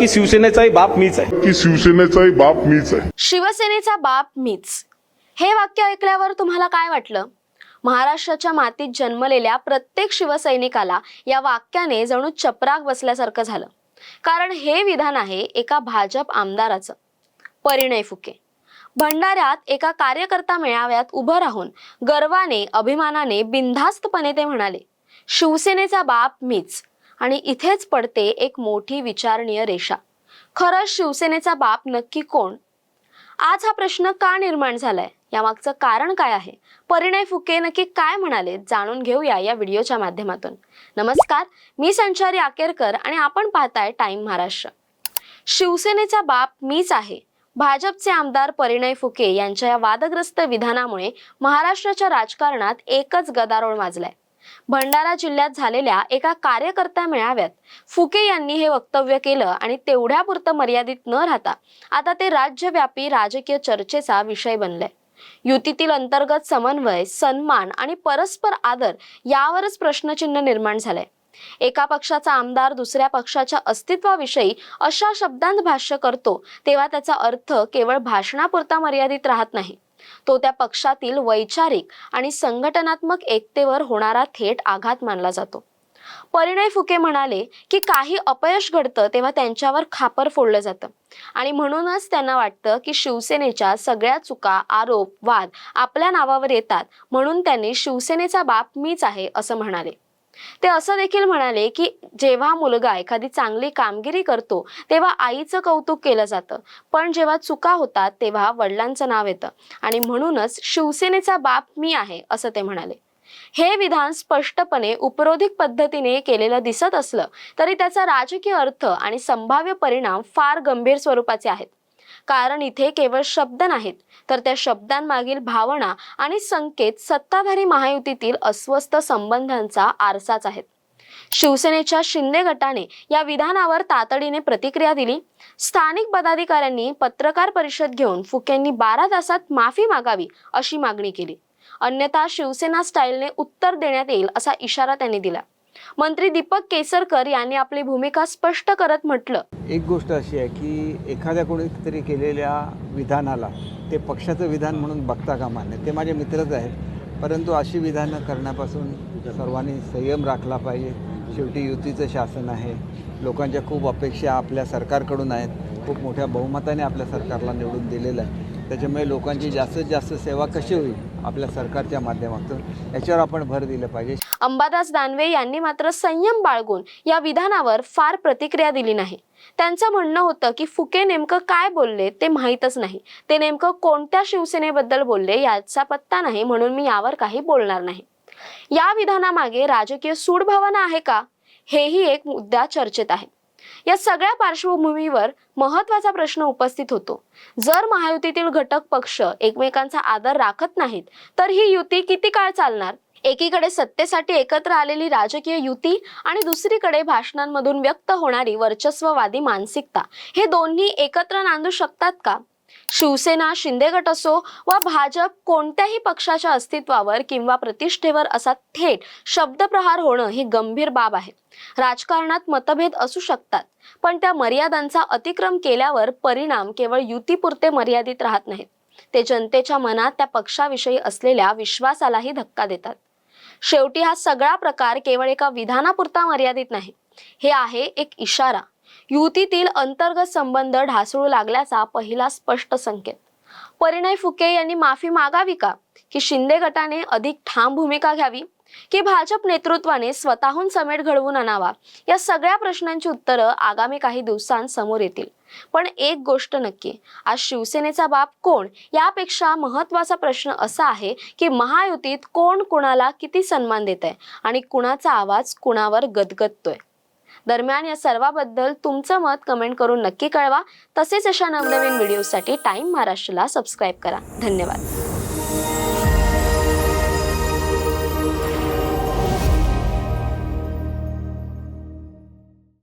की शिवसेनेचाही बाप मीच आहे. की शिवसेनेचाही बाप मीच आहे. शिवसेनेचा बाप मीच. हे वाक्य ऐकल्यावर तुम्हाला काय वाटलं? महाराष्ट्राच्या मातीत जन्मलेल्या प्रत्येक शिवसैनिकाला या वाक्याने जणू चपराक बसल्यासारखं झालं. कारण हे विधान आहे एका भाजप आमदाराचं. परिणय फुके. भंडाऱ्यात एका कार्यकर्ता मेळाव्यात उभं राहून गर्वाने अभिमानाने बिनधास्तपणे ते म्हणाले शिवसेनेचा बाप मीच. आणि इथेच पडते एक मोठी विचारणीय रेषा. खरंच शिवसेनेचा बाप नक्की कोण? आज हा प्रश्न का निर्माण झालाय? यामागचं कारण काय आहे? परिणय फुके नक्की काय म्हणाले? जाणून घेऊया या व्हिडिओच्या माध्यमातून. नमस्कार मी संचारी आकेरकर आणि आपण पाहताय टाइम महाराष्ट्र. शिवसेनेचा बाप मीच आहे. भाजपचे आमदार परिणय फुके यांच्या या वादग्रस्त विधानामुळे महाराष्ट्राच्या राजकारणात एकच गदारोळ माजलाय. भंडारा जिल्ह्यात झालेल्या एका कार्यकर्ता मेळाव्यात फुके यांनी हे वक्तव्य केलं आणि तेवढ्यापुरतं मर्यादित न राहता आता ते राज्यव्यापी राजकीय चर्चेचा विषय बनलाय. युतीतील अंतर्गत समन्वय सन्मान आणि परस्पर आदर यावरच प्रश्नचिन्ह निर्माण झालंय. एका पक्षाचा आमदार दुसऱ्या पक्षाच्या अस्तित्वाविषयी अशा शब्दांत भाष्य करतो तेव्हा त्याचा अर्थ केवळ भाषणापुरता मर्यादित राहत नाही. तो त्या पक्षातील वैचारिक आणि संघटनात्मक एकतेवर होणारा थेट आघात मानला जातो. परिणय फुके म्हणाले की काही अपयश घडतं तेव्हा त्यांच्यावर खापर फोडलं जातं. आणि म्हणूनच त्यांना वाटतं की शिवसेनेच्या सगळ्या चुका आरोप वाद आपल्या नावावर येतात म्हणून त्यांनी शिवसेनेचा बाप मीच आहे असं म्हणाले. ते असं देखील म्हणाले की जेव्हा मुलगा एखादी चांगली कामगिरी करतो तेव्हा आईचं कौतुक केलं जातं. पण जेव्हा चुका होतात तेव्हा वडिलांचं नाव येतं. आणि म्हणूनच शिवसेनेचा बाप मी आहे असं ते म्हणाले. हे विधान स्पष्टपणे उपरोधिक पद्धतीने केलेलं दिसत असलं तरी त्याचा राजकीय अर्थ आणि संभाव्य परिणाम फार गंभीर स्वरूपाचे आहेत. कारण इथे केवळ शब्द नाहीत. तर त्या शब्दांमागील भावना आणि संकेत सत्ताधारी महायुतीतील अस्वस्थ संबंधांचा आरसाच आहेत. शिवसेनेच्या शिंदे गटाने या विधानावर तातडीने प्रतिक्रिया दिली. स्थानिक पदाधिकाऱ्यांनी पत्रकार परिषद घेऊन फुकेंनी बारा तासात माफी मागावी अशी मागणी केली. अन्यथा शिवसेना स्टाईलने उत्तर देण्यात येईल असा इशारा त्यांनी दिला. मंत्री दीपक केसरकर यांनी आपली भूमिका स्पष्ट करत म्हटलं. एक गोष्ट अशी आहे की एखाद्या कोणीतरी केलेल्या विधानाला ते पक्षाचं विधान म्हणून बघता कामा नये ते माझे मित्रच आहेत. परंतु अशी विधानं करण्यापासून सर्वांनी संयम राखला पाहिजे. शेवटी युतीचं शासन आहे. लोकांच्या खूप अपेक्षा आपल्या सरकारकडून आहेत. खूप मोठ्या बहुमताने आपल्या सरकारला निवडून दिलेलं आहे. त्याच्यामुळे लोकांची जास्तीत जास्त सेवा कशी होईल आपल्या सरकारच्या माध्यमातून याच्यावर आपण भर दिलं पाहिजे. अंबादास दानवे यांनी मात्र संयम बाळगून या विधानावर फार प्रतिक्रिया दिली नाही. त्यांचं म्हणणं होतं की फुके नेमकं काय बोलले ते माहीतच नाही. ते नेमकं कोणत्या शिवसेनेबद्दल बोलले याचा पत्ता नाही म्हणून मी यावर काही बोलणार नाही. या विधानामागे राजकीय सूडभावना आहे का? हेही एक मुद्दा चर्चेत आहे. या सगळ्या पार्श्वभूमीवर महत्त्वाचा प्रश्न उपस्थित होतो. जर महायुतीतील घटक पक्ष एकमेकांचा आदर राखत नाहीत तर ही युती किती काळ चालणार? एकीकडे सत्तेसाठी एकत्र आलेली राजकीय युती आणि दुसरीकडे भाषणांमधून व्यक्त होणारी वर्चस्ववादी मानसिकता हे दोन्ही एकत्र नांदू शकतात का? शिवसेना शिंदे गट असो वा भाजप कोणत्याही पक्षाच्या अस्तित्वावर किंवा प्रतिष्ठेवर असा थेट शब्दप्रहार होणं ही गंभीर बाब आहे. राजकारणात मतभेद असू शकतात पण त्या मर्यादांचा अतिक्रम केल्यावर परिणाम केवळ युतीपुरते मर्यादित राहत नाहीत. ते जनतेच्या मनात त्या पक्षाविषयी असलेल्या विश्वासालाही धक्का देतात. शेवटी हा सगळा प्रकार केवळ एका विधानापुरता मर्यादित नाही. हे आहे एक इशारा. युतीतील अंतर्गत संबंध ढासळू लागल्याचा पहिला स्पष्ट संकेत. परिणय फुके यांनी माफी मागावी का? की शिंदे गटाने अधिक ठाम भूमिका घ्यावी? की भाजप नेतृत्वाने स्वतःहून समेट घडवून आणावा? या सगळ्या प्रश्नांची उत्तरं आगामी काही दिवसांत समोर येतील. पण एक गोष्ट नक्की आज शिवसेनेचा बाप कोण? यापेक्षा महत्त्वाचा प्रश्न असा आहे की महायुतीत कोण कुणाला किती सन्मान देत आहे आणि कुणाचा आवाज कुणावर गदगदतोय? दरम्यान या सर्वाबद्दल तुमचं मत कमेंट करून नक्की कळवा. तसेच अशा नवनवीन व्हिडिओसाठी टाईम महाराष्ट्राला सबस्क्राईब करा. धन्यवाद.